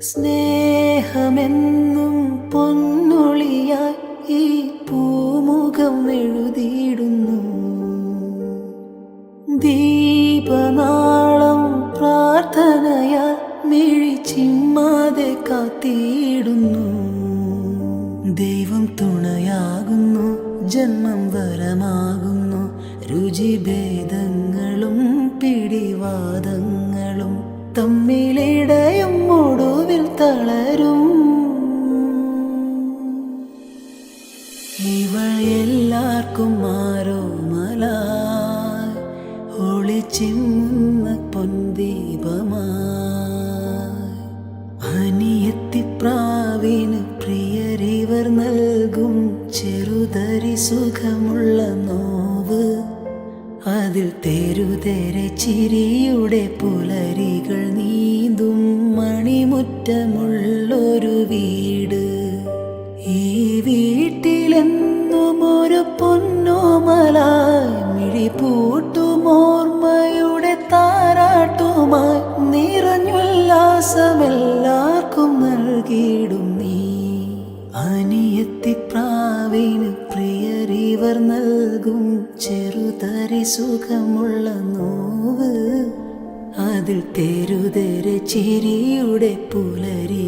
സ്നേഹമെന്നും പൊന്നൊളിയായി ഈ പൂമുഖം എഴുതിയിടുന്നു. ദീപനാളം പ്രാർത്ഥനയാൽ മിഴിച്ചിമ്മാതെ കാത്തിയിടുന്നു. ദൈവം തുണയാകുന്നു ജന്മം വരമാകുന്നു. രുചിഭേദങ്ങളും പിടിവാദങ്ങളും തമ്മിലിടയും ഒടുവിൽ തളരും ഇവൾ എല്ലാവർക്കും ആരോ മല ഒളിച്ചിമുന്ന പൊൻദീപമായി അനിയത്തിപ്രാവിന് പ്രിയരിവർ നൽകും ചെറുതരി സുഖമുള്ള നോവ്. അതിൽ തെരുതെരെ ചിരിയുടെ പുലരികൾ നീന്തും മണിമുറ്റമുള്ളൊരു വീട്. ഈ വീട്ടിലെന്നും ഒരു പൊന്നോമലായി മിഴിപൂട്ടുമോർമ്മയുടെ താരാട്ടുമായി നിറഞ്ഞുല്ലാസമെല്ലാവർക്കും നൽകിയിടും നീ. അനിയത്തി അനിയത്തിപ്രാവിന് പ്രിയരിവർ നൽകും ചെറുതരി സുഖമുള്ള നോവ്. അതിൽ തെരുതെരെ ചിരിയുടെ പുലരി